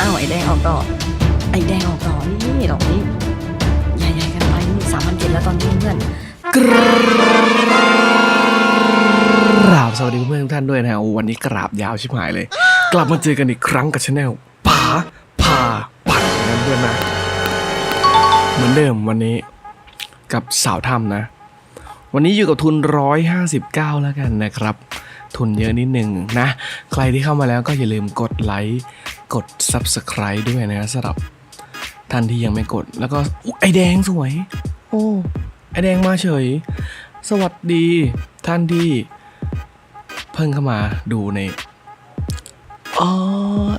อ้าวไอแดงออกต่อ ไอแดงออกต่อนี่ดอกนี้ใหญ่ๆกันไปสามพันเจ็ดแล้วตอนนี้เพื่อนกราบสวัสดีเพื่อนทุกท่านด้วยนะวันนี้กราบยาวชิบหายเลย กลับมาเจอกันอีกครั้งกับชาแนลป๋าพาปั่นนะเพื่อนนะเหมือนเดิมวันนี้กับสาวถ้ำนะ วันนี้อยู่กับทุน 159 แล้วกันนะครับ ทุนเยอะนิดหนึ่งนะ ใครที่เข้ามาแล้วก็อย่าลืมกดไลค์ กด Subscribe ด้วยนะสำหรับท่านที่ยังไม่กด แล้วก็ไอแดงสวย โอ้ไอแดงมาเฉย สวัสดีท่านที่เพิ่งเข้ามาดูในอ๋อ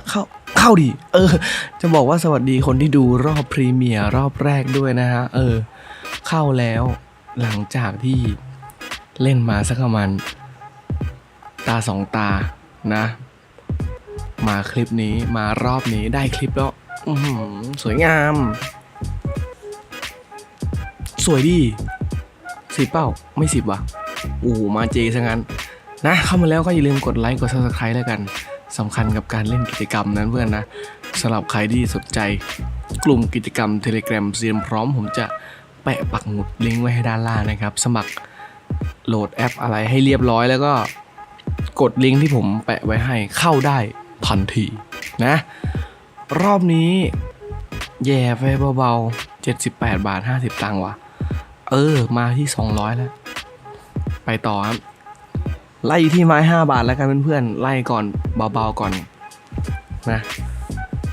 เข้าเข้าดิเออ จะบอกว่าสวัสดีคนที่ดูรอบพรีเมียร์รอบแรกด้วยนะฮะ เออ เข้าแล้วหลังจากที่เล่นมาสักประมาณตาสองตานะ มาคลิปนี้มารอบนี้ได้คลิปแล้วสวยงาม สวยดีสิบเป้าไม่สิบว่ะโอ้มาเจซะงั้น นะเข้ามาแล้วก็อย่าลืมกดไลค์กด subscribe แล้วกันสำคัญกับการเล่นกิจกรรมนั้นเพื่อนนะสำหรับใครที่สนใจกลุ่มกิจกรรม Telegram เซียนพร้อมผมจะแปะปักหมุดลิงก์ไว้ให้ด้านล่างนะครับ สมัครโหลดแอปอะไรให้เรียบร้อยแล้วก็กดลิงก์ที่ผมแปะไว้ให้เข้าได้ ทันทีนะ รอบนี้แย่ไปเบาๆ 78 บาท 50 ตังค์ว่ะ เออ มาที่ 200 แล้ว ไปต่อครับ ไล่ที่ไม้ 5 บาทแล้วกันเพื่อนๆ ไล่ก่อนเบาๆก่อนนะ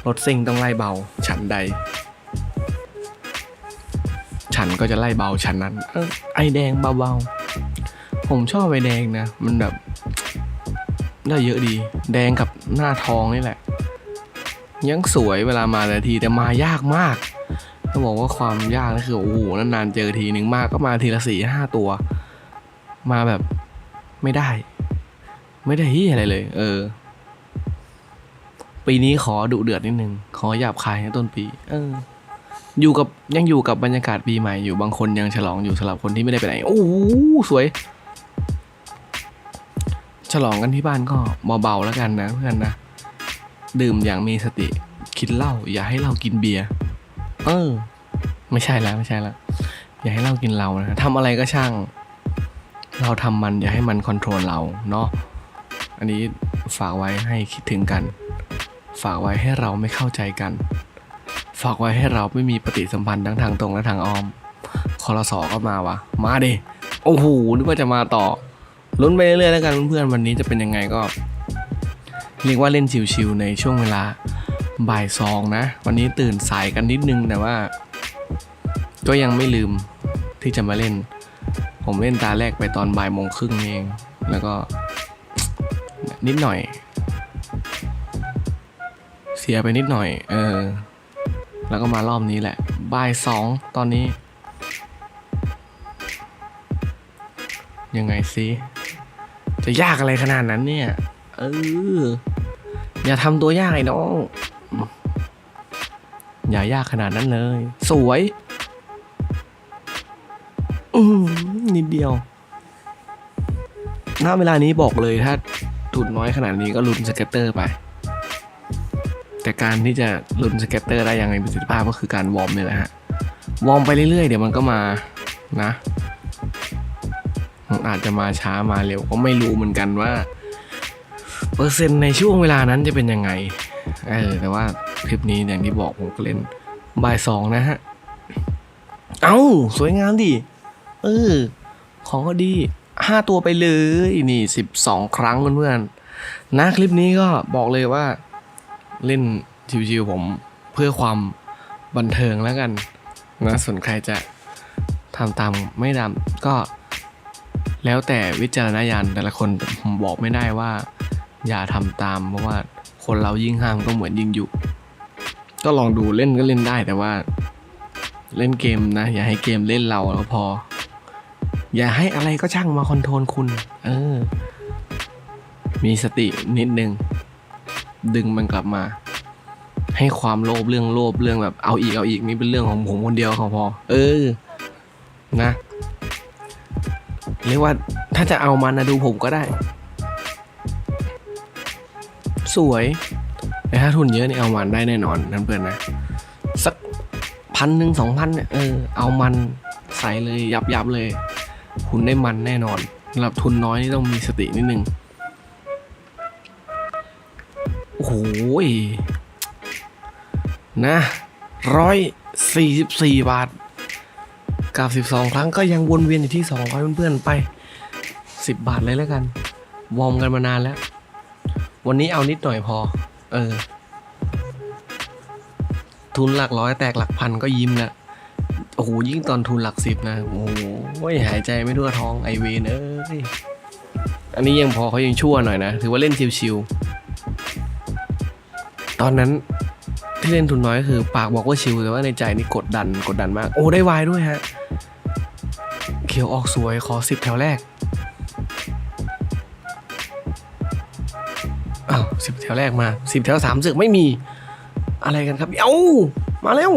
รถซิ่งต้องไล่เบา ฉันใด ฉันก็จะไล่เบาฉันนั้นออไอแดงเบาๆ ผมชอบไอแดงนะ มันแบบ ได้เยอะดี แดงกับหน้าทองนี่แหละ ยังสวยเวลามาแต่ทีแต่มายากมากต้องบอกว่าความยากนี่คือโอ้โหนานๆเจอทีหนึ่งมากก็มาทีละสี่ห้าตัว มาแบบไม่ได้ ไม่ได้ที่อะไรเลย เออ ปีนี้ขอดุเดือดนิดนึง ขอหยาบคายในต้นปี เออ อยู่กับยังอยู่กับบรรยากาศปีใหม่อยู่บางคนยังฉลองอยู่สำหรับคนที่ไม่ได้ไปไหน โอ้สวย ฉลองกันที่บ้านก็เบาๆแล้วกันนะเพื่อนนะ ดื่มอย่างมีสติคิดเหล้าอย่าให้เรากินเบียร์เออ ไม่ใช่แล้วไม่ใช่แล้วอย่าให้เรากินเรานะทำอะไรก็ช่าง เราทำมันอย่าให้มันคอนโทรลเราเนาะอันนี้ฝากไว้ให้คิดถึงกัน ฝากไว้ให้เราไม่เข้าใจกัน ฝากไว้ให้เราไม่มีปฏิสัมพันธ์ทั้งทางตรงและทางอ้อมคอรสอก็มาวะมาดิโอ้โหนึกว่าจะมาต่อ ลุ้นไปเรื่อยๆแล้วกันเพื่อนๆวันนี้จะเป็นยังไงก็ เรียกว่าเล่นชิวๆในช่วงเวลาบ่ายสองนะ วันนี้ตื่นสายกันนิดนึงแต่ว่า ก็ยังไม่ลืมที่จะมาเล่น ผมเล่นตาแรกไปตอนบ่ายโมงครึ่งเอง แล้วก็นิดหน่อย เสียไปนิดหน่อย เออ แล้วก็มารอบนี้แหละบ่ายสองตอนนี้ ยังไงซิ จะยากอะไรขนาดนั้นเนี่ย เออ อย่าทำตัวยากไอ้น้อง อย่ายากขนาดนั้นเลย สวย อืมนิดเดียวณเวลานี้บอกเลยถ้าทุนน้อยขนาดนี้ก็ลุ้นสเก็ตเตอร์ไป แต่การที่จะลุ้นสเก็ตเตอร์ได้อย่างมีประสิทธิภาพก็คือการวอร์มนี่แหละฮะ วอร์มไปเรื่อยๆ เดี๋ยวมันก็มานะ อาจจะมาช้ามาเร็วก็ไม่รู้เหมือนกันว่า เปอร์เซ็นต์ในช่วงเวลานั้นจะเป็นยังไงเออแต่ว่าคลิปนี้อย่างที่บอกผมก็เล่นบ่ายสองนะฮะ เอ้า สวยงามดิ เออ ของก็ดีห้าตัวไปเลยนี่สิบสองครั้งเพื่อนๆนะคลิปนี้ก็บอกเลยว่า เล่นชิวๆผมเพื่อความบันเทิงแล้วกันนะส่วนใครจะทำตามไม่ตามก็ แล้วแต่วิจารณญาณแต่ละคนผมบอกไม่ได้ว่า อย่าทำตามเพราะว่าคนเรายิ่งห้ามก็เหมือนยิ่งยุก็ลองดูเล่นก็เล่นได้แต่ว่า เล่นเกมนะ อย่าให้เกมเล่นเราแล้วพอ อย่าให้อะไรก็ช่างมาคอนโทรลคุณ เออ มีสตินิดนึง ดึงมันกลับมา ให้ความโลภเรื่องโลภเรื่องแบบเอาอีกเอาอีกนี่เป็นเรื่องของผมคนเดียวเของพอ เออ นะ เรียกว่าถ้าจะเอามันนะดูผมก็ได้ สวยแต่ถ้าทุนเยอะนี่เอามันได้แน่นอนนั่นเพื่อนนะ สักพันหนึ่งสองพันเนี่ยเออเอามันใส่เลยยับยับเลย คุณได้มันแน่นอนสำหรับทุนน้อยนี่ต้องมีสตินิดนึงโอ้โหนะร้อยสี่สิบสี่บาท กับสิบสองครั้งก็ยังวนเวียนอยู่ที่สองร้อยเพื่อนๆไปสิบาทเลยแล้วกัน วอร์มกันมานานแล้ว วันนี้เอานิดหน่อยพอ เออ ทุนหลักร้อยแตกหลักพันก็ยิ้มล้วโอ้โหยิ่งตอนทุนหลักสิบนะ โอ้โหหายใจไม่ทั่วท้องไอเวนเอ้ยอันนี้ยังพอเขายังชั่วหน่อยนะ ถือว่าเล่นชิวๆตอนนั้นที่เล่นทุนน้อยก็คือ ปากบอกว่าชิวแต่ว่าในใจนี่กดดันกดดันมาก โอ้ได้วายด้วยฮะ เขียวออกสวยขอสิบแถวแรก อ้าวสิบแถวแรกมาสิบแถวสามเสึกไม่มี อะไรกันครับ เอ้า มาแล้ว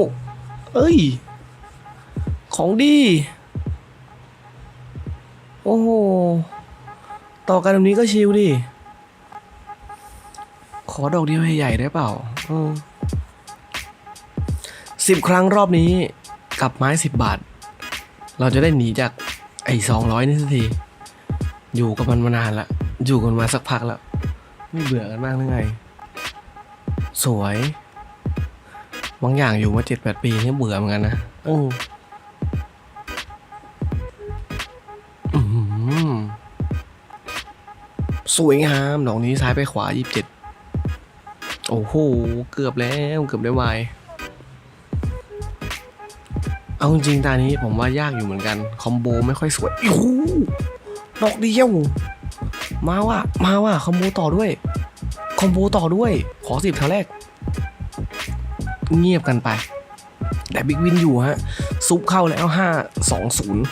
เอ้ย ของดี โอ้โห ต่อกันแบบนี้ก็ชิลดิ ขอดอกเดียวใหญ่ๆได้เปล่าสิบครั้งรอบนี้กับไม้สิบบาท เราจะได้หนีจาก ไอ้สองร้อยนี่สักที อยู่กับมันมานานละ อยู่กันมาสักพักแล้วไม่เบื่อกันมากหรือไง สวย บางอย่างอยู่มาเจ็ดแปดปีนี่เบื่อเหมือนกันนะโอ้อื้อหือสวยงามดอกนี้ซ้ายไปขวายี่สิบเจ็ดโอ้โห เกือบแล้ว เกือบได้วาย เอาจริงตานี้ผมว่ายากอยู่เหมือนกัน คอมโบไม่ค่อยสวยโอ้โหดอกเดียว มาว่ะ มาว่ะ คอมโบต่อด้วย คอมโบต่อด้วย ขอสิบแถวแรก เงียบกันไป แต่บิ๊กวินอยู่ฮะ ซุปเข้าแล้วห้าสองศูนย์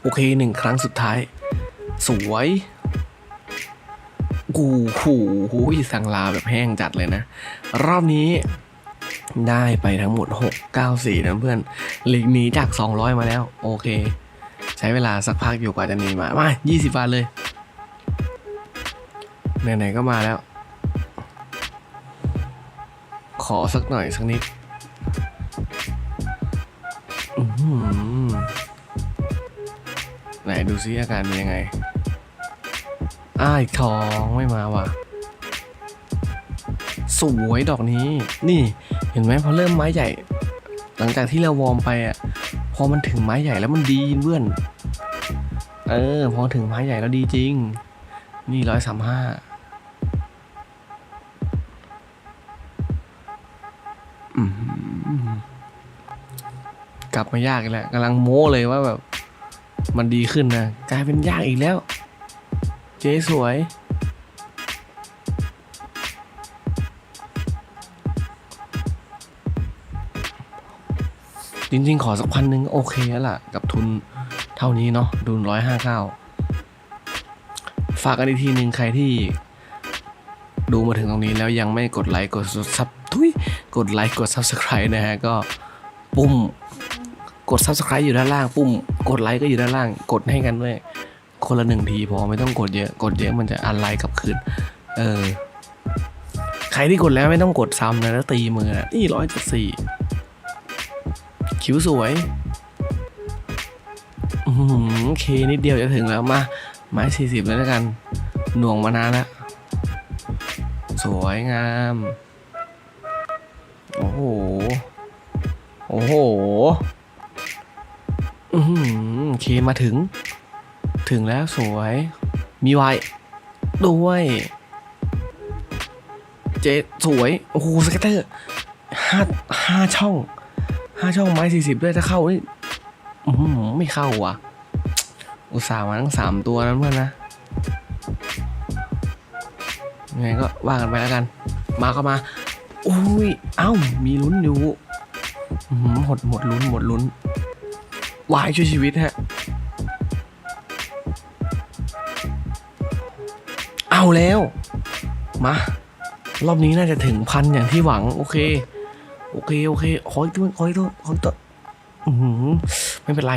โอเคหนึ่งครั้งสุดท้าย สวยกูหูหูยสังลาแบบแห้งจัดเลยนะ รอบนี้ ได้ไปทั้งหมด 6 9 4 นะเพื่อนหลีกหนีจาก 200 มาแล้ว โอเค ใช้เวลาสักพักอยู่กว่าจะหนีมา มา 20 บาทเลย ไหนๆก็มาแล้ว ขอสักหน่อยสักนิดอื้อหือไหนดูซิอาการเป็นยังไงอ้ายทองไม่มาว่ะ สวยดอกนี้ นี่เห็นไหมพอเริ่มไม้ใหญ่ หลังจากที่เราวอร์มไปอะพอมันถึงไม้ใหญ่แล้วมันดีเพื่อนเออพอถึงไม้ใหญ่แล้วดีจริง นี่ร้อยสามห้ากลับมายากอีกแล้วกำลังโม้เลยว่าแบบ มันดีขึ้นนะ กลายเป็นยากอีกแล้ว เจ๊สวย จริงๆ ขอสักพันหนึ่งโอเคแล้วล่ะ กับทุนเท่านี้เนาะดุนร้อยห้าเก้าฝากกันอีกทีหนึ่งใครที่ดูมาถึงตรงนี้แล้วยังไม่กดไลค์กดซับทุยกดไลค์กด subscribe นะฮะ ก็ปุ่มกด subscribe อยู่ด้านล่าง ปุ่มกดไลค์ก็อยู่ด้านล่าง กดให้กันด้วยคนละหนึ่งทีพอไม่ต้องกดเยอะกดเยอะมันจะอันไลค์กลับคืนเออใครที่กดแล้วไม่ต้องกดซ้ำนะแล้วตีมือนะนี่ร้อยจุดสี่ คิ้วสวยอือเคนิดเดียวจะถึงแล้วมาไม้สี่สิบเลยแล้วกัน หน่วงมานานแล้ว สวยงาม โอ้โห โอ้โหอือเคมาถึง ถึงแล้วสวย มีไวด้วย เจสวย โอ้โหสเก็ตเตอร์ห้าห้าช่อง ห้าช่องไม้สี่สิบด้วยถ้าเข้านี่อื้อหือไม่เข้าว่ะ อุตส่าห์มาทั้งสามตัวนั้นเพื่อนนะยังไงก็ว่ากันไปแล้วกัน มาก็มา อุ้ย เอ้า มีลุ้นอยู่อื้อหือหมดหมดลุ้นหมดลุ้นวายช่วยชีวิตฮะ เอาแล้ว มา รอบนี้น่าจะถึงพันอย่างที่หวัง โอเค โอเคโอเคขออีกตัวขออีกตัวขออีกตัวอือหือไม่เป็นไร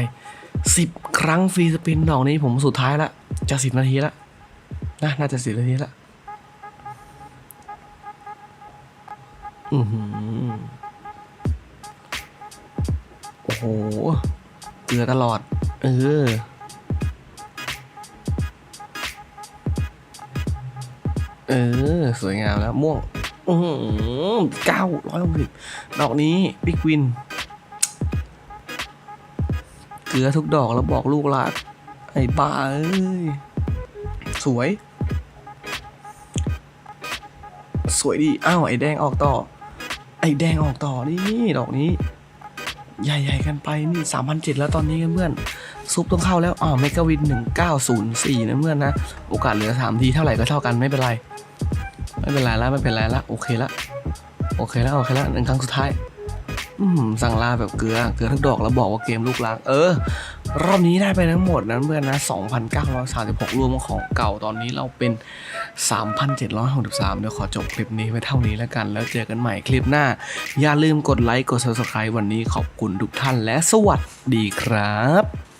สิบครั้งฟรีสปินดอกนี้ผมสุดท้ายละจะสิบนาทีละนะน่าจะสิบนาทีละอือหือโอ้โหเกลือตลอด เออเออ สวยงามแล้ว ม่วง อือเก้าร้อยหกสิบดอกนี้บิ๊กวิน เกลือทุกดอกแล้วบอกลูกหลานไอ้บ้าเอ้ย สวย สวยดี อ้าว ไอ้แดงออกต่อ ไอ้แดงออกต่อนี่ดอกนี้ ใหญ่ๆกันไปนี่สามพันเจ็ดแล้วตอนนี้กันเพื่อน ซุปต้องเข้าแล้วอ้าเมกาวินหนึ่งเก้าศูนย์สี่นะเพื่อนนะ โอกาสเหลือสามทีเท่าไหร่ก็เท่ากันไม่เป็นไร ไม่เป็นไรล้วไม่เป็นไรล้วโอเคละโอเคแล้วโอเคแล้วหนึ่งครั้งสุดท้ายอืสั่งลาแบบเกลือเกลือทุกดอกแล้วบอกว่าเกมลูกลางเออ รอบนี้ได้ไปทั้งหมดนั้นเพื่อนนะ2,936 รวมของเก่าตอนนี้เราเป็น 3,763 เดี๋ยวขอจบคลิปนี้ไว้เท่านี้แล้วกัน แล้วเจอกันใหม่คลิปหน้า อย่าลืมกดไลค์กด subscribe วันนี้ขอบคุณทุกท่านและสวัสดีครับ